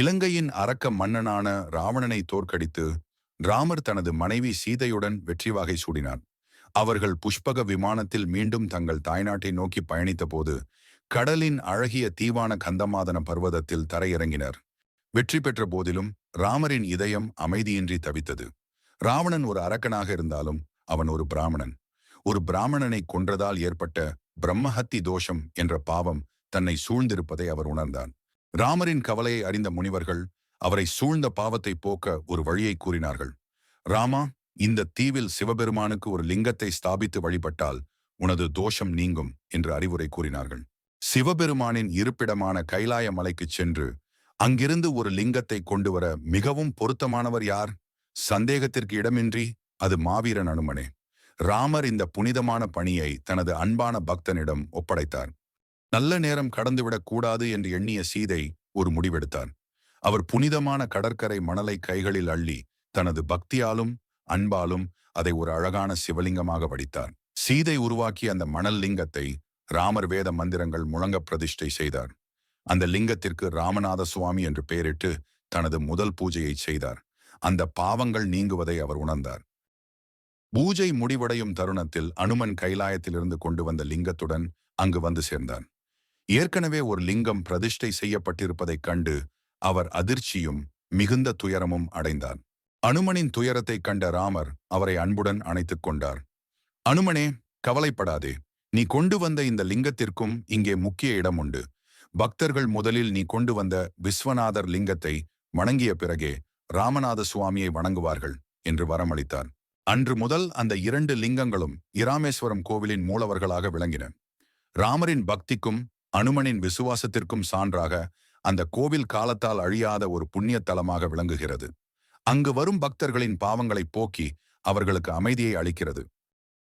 இலங்கையின் அரக்க மன்னனான ராவணனை தோற்கடித்து ராமர் தனது மனைவி சீதையுடன் வெற்றி வாகை சூடினார் அவர்கள் புஷ்பக விமானத்தில் மீண்டும் தங்கள் தாய்நாட்டை நோக்கி பயணித்தபோது கடலின் அழகிய தீவான கந்தமாதன பர்வதத்தில் தரையிறங்கினர். வெற்றி பெற்ற போதிலும் ராமரின் இதயம் அமைதியின்றி தவித்தது. ராவணன் ஒரு அரக்கனாக இருந்தாலும் அவன் ஒரு பிராமணன். ஒரு பிராமணனை கொன்றதால் ஏற்பட்ட பிரம்மஹத்தி தோஷம் என்ற பாவம் தன்னை சூழ்ந்திருப்பதை அவர் உணர்ந்தார் ராமரின் கவலையை அறிந்த முனிவர்கள் அவரை சூழ்ந்த பாவத்தை போக்க ஒரு வழியை கூறினார்கள். ராமா இந்த தீவில் சிவபெருமானுக்கு ஒரு லிங்கத்தை ஸ்தாபித்து வழிபட்டால் உனது தோஷம் நீங்கும் என்று அறிவுரை கூறினார்கள். சிவபெருமானின் இருப்பிடமான கைலாய மலைக்குச் சென்று அங்கிருந்து ஒரு லிங்கத்தை கொண்டு வர மிகவும் பொருத்தமானவர் யார்? சந்தேகத்திற்கு இடமின்றி அது மாவீரன் அனுமனே. ராமர் இந்த புனிதமான பணியை தனது அன்பான பக்தனிடம் ஒப்படைத்தார். நல்ல நேரம் கடந்துவிடக் கூடாது என்று எண்ணிய சீதை ஒரு முடிவெடுத்தார் அவர் புனிதமான கடற்கரை மணலை கைகளில் அள்ளி தனது பக்தியாலும் அன்பாலும் அதை ஒரு அழகான சிவலிங்கமாக வடித்தார் சீதை உருவாக்கிய அந்த மணல் லிங்கத்தை ராமர் வேத மந்திரங்கள் முழங்க பிரதிஷ்டை செய்தார். அந்த லிங்கத்திற்கு ராமநாத சுவாமி என்று பெயரிட்டு தனது முதல் பூஜையை செய்தார். அந்த பாவங்கள் நீங்குவதை அவர் உணர்ந்தார். பூஜை முடிவடையும் தருணத்தில் அனுமன் கைலாயத்திலிருந்து கொண்டு வந்த லிங்கத்துடன் அங்கு வந்து சேர்ந்தான். ஏற்கனவே ஒரு லிங்கம் பிரதிஷ்டை செய்யப்பட்டிருப்பதைக் கண்டு அவர் அதிர்ச்சியும் மிகுந்த துயரமும் அடைந்தார். அனுமனின் துயரத்தைக் கண்ட ராமர் அவரை அன்புடன் அணைத்துக் கொண்டார். அனுமனே கவலைப்படாதே. நீ கொண்டு வந்த இந்த லிங்கத்திற்கும் இங்கே முக்கிய இடம் உண்டு. பக்தர்கள் முதலில் நீ கொண்டு வந்த விஸ்வநாதர் லிங்கத்தை வணங்கிய பிறகே ராமநாத சுவாமியை வணங்குவார்கள் என்று வரமளித்தார். அன்று முதல் அந்த இரண்டு லிங்கங்களும் இராமேஸ்வரம் கோவிலின் மூலவர்களாக விளங்கின. ராமரின் பக்திக்கும் அனுமனின் விசுவாசத்திற்கும் சான்றாக அந்த கோவில் காலத்தால் அழியாத ஒரு புண்ணிய தலமாக விளங்குகிறது. அங்கு வரும் பக்தர்களின் பாவங்களை போக்கி அவர்களுக்கு அமைதியை அளிக்கிறது.